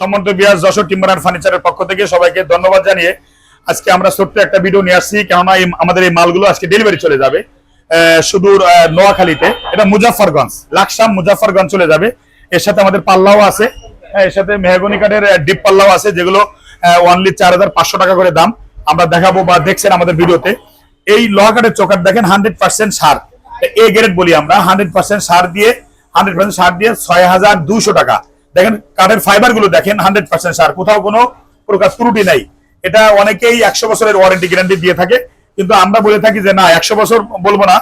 সম্বন্ধ বিয়াস যশোর টিম্বার ফার্নিচারের পক্ষ থেকে সবাইকে ধন্যবাদ জানিয়ে আজকে আমরা ছোট্ট একটা ভিডিও নিয়ে আসছি। কেননা এই আমাদের এই মালগুলো আজকে ডেলিভারি চলে যাবে। সুদূর নোয়াখালীতে। এটা মুজাফরগঞ্জ লাকসাম মুজাফরগঞ্জ চলে যাবে। এর সাথে আমাদের পাল্লাও আছে। হ্যাঁ, এর সাথে মেহগনি কাঠের ডিপ পাল্লাও আছে যেগুলো অনলি চার হাজার পাঁচশো টাকা করে দাম। আমরা দেখাবো বা দেখছেন আমাদের ভিডিওতে। এই লোহা কাঠের চোকার দেখেন hundred percent sir. A grade বলি আমরা। হান্ড্রেড পার্সেন্ট সার দিয়ে হান্ড্রেড পার্সেন্ট সার দিয়ে ছয় টাকা। দেখেন কাঠের ফাইবারগুলো দেখেন হান্ড্রেড পার্সেন্ট সার। কোথাও কোনো প্রকার ত্রুটি নাই। এটা অনেকেই একশো বছরের ওয়ারেন্টি গ্যারান্টি দিয়ে থাকে। কিন্তু আমরা বলে থাকি যে না একশো বছর বলব না।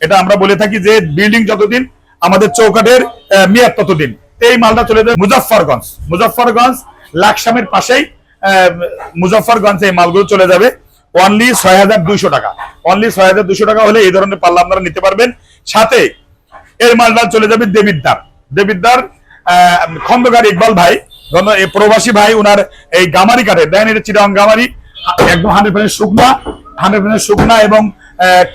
এটা আমরা বলে থাকি যে বিল্ডিং যতদিন আমাদের চৌকাঠের মেয়াদ ততদিন। এই মালটা চলে যায় মুজফ্ফরগঞ্জ। মুজফ্ফরগঞ্জ লাকসামের পাশেই আহ, মুজফ্ফরগঞ্জ এই মালগুলো চলে যাবে। অনলি ছয় হাজার দুইশো টাকা। অনলি ছয় হাজার দুইশো টাকা হলে এই ধরনের পাল্লা আপনারা নিতে পারবেন। সাথে এর মালটা চলে যাবে দেবিদ্দার দেবিদ্দার খন্দকার ইকবাল ভাই প্রবাসী ভাই, উনার এই গামারি কাঠে, দেখেন এটা চিরং গামারি, একদম হান্ড্রেড পার্সেন্ট শুকনা, হান্ড্রেড পার্সেন্ট শুকনা এবং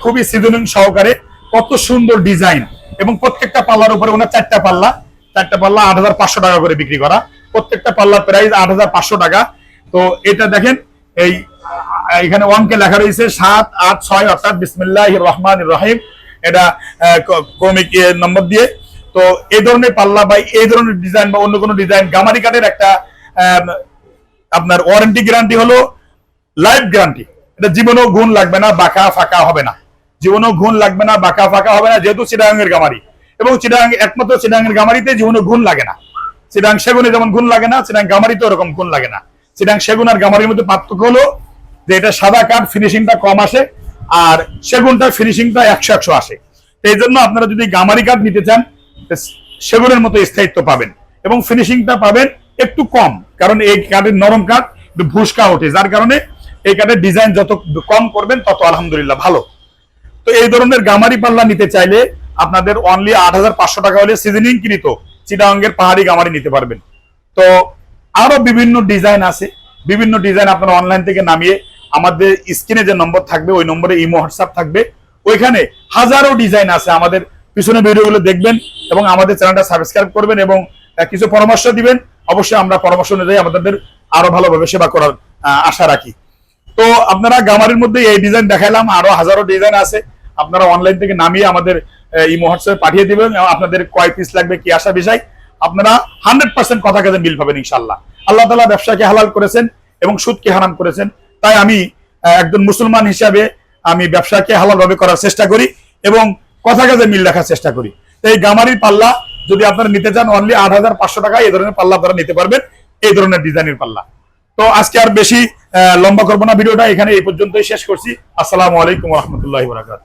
খুবই সিজনিং সহকারে কত সুন্দর ডিজাইন এবং প্রত্যেকটা পাল্লার উপরে ওনার চারটা পাল্লা চারটা পাল্লা আট হাজার পাঁচশো টাকা করে বিক্রি করা, প্রত্যেকটা পাল্লার প্রাইস আট হাজার পাঁচশো টাকা। তো এটা দেখেন, এই, এখানে অঙ্কে লেখা রয়েছে সাত আট ছয় অর্থাৎ বিসমিল্লাহ রহমান রহিম। এটা ক্রমিক নম্বর দিয়ে তো এই ধরনের পাল্লা বা এই ধরনের ডিজাইন বা অন্য কোনো ডিজাইন গামারি কাঠের একটা আপনার ওয়ারেন্টি গ্যারান্টি হলো লাইফ গ্যারান্টি এটা জীবনেও গুণ লাগবে না, বাঁকা, ফাঁকা হবে না। জীবনেও গুণ লাগবে না, বাঁকা, ফাঁকা হবে না, যেহেতু চিটাগাঙ্গের গামারি। এবং চিটাগাং, একমাত্র চিটাগাঙ্গের গামারিতে জীবনে গুণ লাগে না। চিটাং সেগুনে যেমন গুণ লাগে না চিটাং গামারিতে ওরকম গুণ লাগে না। চিটাং সেগুন আর গামারির মধ্যে পার্থক্য হলো যে এটা সাদা কাঠ ফিনিশিংটা কম আসে, আর সেগুনটার ফিনিশিংটা একশো একশো আসে। এই জন্য আপনারা যদি গামারি কাঠ নিতে চান সেগুনের মতো স্থায়িত্ব পাবেন। এবং ফিনিশিংটা পাবেন একটু কম, কারণ এই কাঠের নরম কাঠ ভুসকা ওঠে, যার কারণে এই কাঠের ডিজাইন যত কম করবেন, তত আলহামদুলিল্লাহ ভালো। তো এই ধরনের গামারি পাল্লা নিতে চাইলে আপনাদের অনলি আট হাজার পাঁচশো টাকা হলে সিজনিং কিনিত চিটাঙ্গের পাহাড়ি গামারি নিতে পারবেন। তো আরও বিভিন্ন ডিজাইন আছে। বিভিন্ন ডিজাইন আপনারা অনলাইন থেকে নামিয়ে আমাদের স্ক্রিনে যে নম্বর থাকবে, ওই নম্বরে ইমো, হোয়াটসঅ্যাপ থাকবে। ওইখানে হাজারো ডিজাইন আছে আমাদের। পিছনে ভিডিওগুলো দেখবেন। এবং আমাদের চ্যানেলটা সাবস্ক্রাইব করবেন এবং কিছু পরামর্শ দিবেন, অবশ্যই আমরা পরামর্শ অনুযায়ী আমাদের আরও ভালোভাবে সেবা করার আশা রাখি। তো আপনারা গামারির মধ্যে এই ডিজাইন দেখাইলাম, আরও হাজারো ডিজাইন আছে। আপনারা অনলাইন থেকে নামিয়ে আমাদের এই হোয়াটসঅ্যাপে পাঠিয়ে দিবেন আপনাদের কয় পিস লাগবে, কি আসা বিষয়, আপনারা হান্ড্রেড পার্সেন্ট কথা কাজে মিল পাবেন ইনশাল্লাহ আল্লাহ তালা ব্যবসাকে হালাল করেছেন এবং সুদকে হারাম করেছেন। তাই আমি একজন মুসলমান হিসাবে আমি ব্যবসাকে হালাল ভাবে করার চেষ্টা করি এবং কথা কাজে মিল রাখার চেষ্টা করি। এই গামারির পাল্লা যদি আপনারা নিতে চান অনলি আট হাজার পাঁচশো টাকা এই ধরনের পাল্লা আপনারা নিতে পারবেন, এই ধরনের ডিজাইনের পাল্লা। তো আজকে আর বেশি লম্বা করব না ভিডিওটা, এখানে এই পর্যন্তই শেষ করছি। আসসালামু আলাইকুম রহমতুল্লাহ বরাকাত